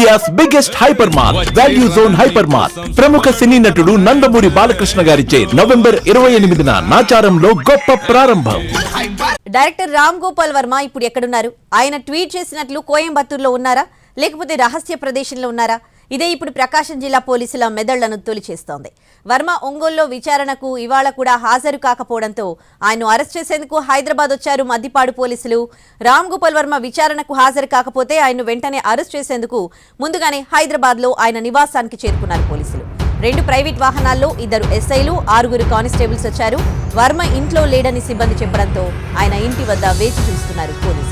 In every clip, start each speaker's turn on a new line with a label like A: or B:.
A: India's biggest hyper mart value zone hyper mart ప్రముఖ సినీ నటుడు నందమూరి బాలకృష్ణ గారిచే నవంబర్ ఇరవై ఎనిమిదిన నాచారంలో గొప్ప ప్రారంభం.
B: డైరెక్టర్ రామ్ గోపాల్ వర్మ ఇప్పుడు ఎక్కడున్నారు? ఆయన ట్వీట్ చేసినట్లు కోయంబత్తూరులో ఉన్నారా? లేకపోతే రహస్య ప్రదేశంలో ఉన్నారా? ఇదే ఇప్పుడు ప్రకాశం జిల్లా పోలీసుల మెదళ్ళను తొలిచేస్తోంది. వర్మ ఒంగోలులో విచారణకు ఇవాళ కూడా హాజరు కాకపోవడంతో ఆయన్ను అరెస్ట్ చేసేందుకు హైదరాబాద్ వచ్చారు మద్దిపాడు పోలీసులు. రామ్ గోపాల్ వర్మ విచారణకు హాజరు కాకపోతే ఆయన్ను వెంటనే అరెస్ట్ చేసేందుకు ముందుగానే హైదరాబాద్లో ఆయన నివాసానికి చేరుకున్నారు పోలీసులు. రెండు ప్రైవేట్ వాహనాల్లో ఇద్దరు ఎస్ఐలు ఆరుగురు కానిస్టేబుల్స్ వచ్చారు. వర్మ ఇంట్లో లేడని సిబ్బంది చెప్పడంతో ఆయన ఇంటి వద్ద వేచి చూస్తున్నారు పోలీసులు.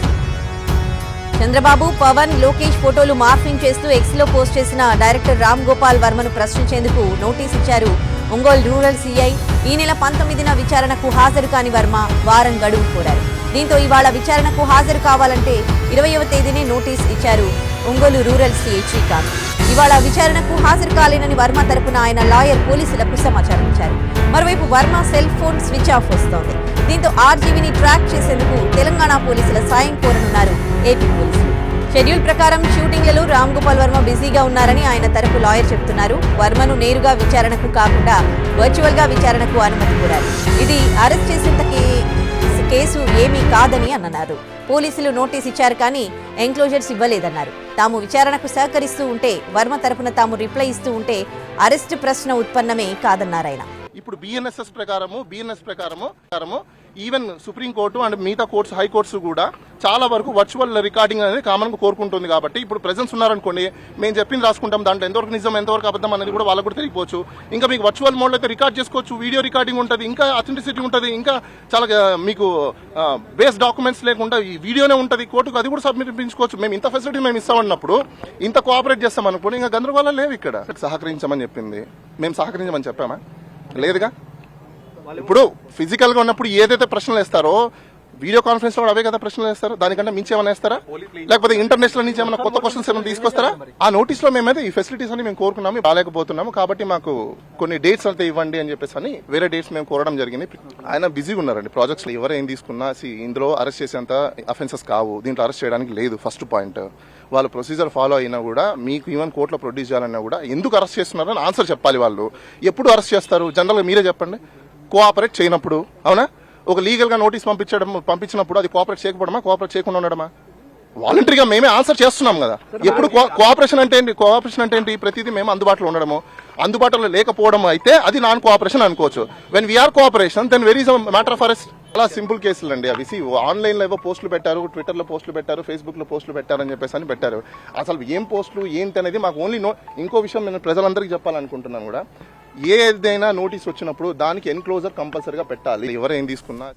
B: చంద్రబాబు పవన్ లోకేష్ ఫోటోలు మార్ఫింగ్ చేస్తూ ఎక్స్లో పోస్ట్ చేసిన డైరెక్టర్ రామ్ గోపాల్ వర్మను ప్రశ్నించేందుకు నోటీస్ ఇచ్చారు. ఒంగోలు రూరల్ సీఐ ఈ నెల పంతొమ్మిదిన విచారణకు హాజరు కాని వర్మ వారం గడువు కోరారు. దీంతో ఇవాళ విచారణకు హాజరు కావాలంటే ఇరవయవ తేదీనే నోటీస్ ఇచ్చారు ఒంగోలు రూరల్ సీఐ శ్రీకాంత్. ఇవాళ విచారణకు హాజరు కాలేనని వర్మ తరపున ఆయన లాయర్ పోలీసులకు సమాచారం Varma cell phone switch off వస్తోంది. దీంతో ఆర్జీవీని ట్రాక్ చేసేందుకు తెలంగాణ పోలీసుల సాయం కోరనున్నారు ఏపీ పోలీసులు. షెడ్యూల్ ప్రకారం షూటింగ్లలో రామ్ గోపాల్ వర్మ బిజీగా ఉన్నారని ఆయన తరపు లాయర్ చెప్తున్నారు. వర్మను నేరుగా విచారణకు కాకుండా వర్చువల్గా విచారణకు అనుమతి కోరారు. ఇది అరెస్ట్ చేసేంత కేసు ఏమీ కాదని అన్నారు. పోలీసులు నోటీస్ ఇచ్చారు కానీ ఎంక్లోజర్స్ ఇవ్వలేదన్నారు. తాము విచారణకు సహకరిస్తూ ఉంటే వర్మ తరపున తాము రిప్లై ఇస్తూ ఉంటే అరెస్ట్ ప్రశ్న ఉత్పన్నమే కాదన్నారు ఆయన.
C: ఇప్పుడు బిఎన్ఎస్ఎస్ ప్రకారము బిఎన్ఎస్ ప్రకారము ప్రకారము ఈవెన్ సుప్రీం కోర్టు అండ్ మిగతా కోర్ట్స్ హైకోర్ట్స్ కూడా చాలా వరకు వర్చువల్ రికార్డింగ్ అనేది కామన్ కోరుకుంటుంది కాబట్టి ఇప్పుడు ప్రజెన్స్ ఉన్నారనుకోండి మేము చెప్పింది రాసుకుంటాం దాంట్లో ఎంతవరకు నిజం ఎంతవరకు అబద్ధం అనేది కూడా వాళ్ళకు కూడా తెలియపోవచ్చు ఇంకా మీకు వర్చువల్ మోడ్ అయితే రికార్డ్ చేసుకోవచ్చు వీడియో రికార్డింగ్ ఉంటుంది ఇంకా అథెంటిసిటీ ఉంటుంది ఇంకా చాలా మీకు బేస్ డాక్యుమెంట్స్ లేకుండా ఈ వీడియోనే ఉంటుంది కోర్టుకు అది కూడా సమర్పించుకోవచ్చు మేము ఇంత ఫెసిలిటీ మేము ఇస్తామన్నప్పుడు ఇంత కోఆపరేట్ చేస్తాం అనుకోండి ఇంకా గందరగోళం లేవు ఇక్కడ. సహకరించమని చెప్పింది. మేము సహకరించమని చెప్పామా? లేదుగా? ఇప్పుడు ఫిజికల్గా ఉన్నప్పుడు ఏదైతే ప్రశ్నలు వేస్తారో వీడియో కాన్ఫరెన్స్లో కూడా అవే కదా ప్రశ్నలు వేస్తారు? దానికంటే మించి ఏమైనా వేస్తారా? లేకపోతే ఇంటర్నేషనల్ నుంచి ఏమైనా కొత్త క్వశ్చన్స్ ఏమైనా తీసుకొస్తారా? ఆ నోటీస్లో మేమైతే ఈ ఫెసిలిటీస్ అని మేము కోరుకున్నాము రాలేకపోతున్నాము కాబట్టి మాకు కొన్ని డేట్స్ అయితే ఇవ్వండి అని చెప్పేసి అని వేరే డేట్స్ మేము కోరడం జరిగింది. ఆయన బిజీగా ఉన్నారండి. ప్రాజెక్ట్స్లో ఎవరు ఏం తీసుకున్నా ఇందులో అరెస్ట్ చేసేంత అఫెన్సెస్ కావు. దీంట్లో అరెస్ట్ చేయడానికి లేదు ఫస్ట్ పాయింట్ వాళ్ళ ప్రొసీజర్ ఫాలో అయినా కూడా మీకు ఈవెన్ కోర్టులో ప్రొడ్యూస్ చేయాలన్నా కూడా ఎందుకు అరెస్ట్ చేస్తున్నారని ఆన్సర్ చెప్పాలి వాళ్ళు. ఎప్పుడు అరెస్ట్ చేస్తారు? జనరల్గా మీరే చెప్పండి. కోఆపరేట్ చేయనప్పుడు. అవునా? ఒక లీగల్గా నోటీస్ పంపించడం పంపించినప్పుడు అది కోఆపరేట్ చేయకపోవడమా? కోఆపరేట్ చేయకుండా ఉండడమా? వాలంటరీగా మేమే ఆన్సర్ చేస్తున్నాం కదా. ఎప్పుడు కోఆపరేషన్ అంటే ఏంటి? కోఆపరేషన్ అంటే ఏంటి? ప్రతిదీ మేము అందుబాటులో ఉండడము. అందుబాటులో లేకపోవడం అయితే అది నాన్ కోఆపరేషన్ అనుకోవచ్చు when we are cooperation then very matter of arrest చాలా సింపుల్ కేసులు అండి అవి. ఆన్లైన్లో ఏవో పోస్టులు పెట్టారు ట్విట్టర్లో పోస్టులు పెట్టారు ఫేస్బుక్లో పోస్టులు పెట్టారు అని చెప్పేసి అని పెట్టారు. అసలు ఏం పోస్టులు ఏంటి అనేది మాకు ఓన్లీ నో ఇంకో విషయం నేను ప్రజలందరికీ చెప్పాలనుకుంటున్నాను కూడా. ఏదైనా నోటీస్ వచ్చినప్పుడు దానికి ఎన్క్లోజర్ కంపల్సరీగా పెట్టాలి. ఎవరేం తీసుకున్నా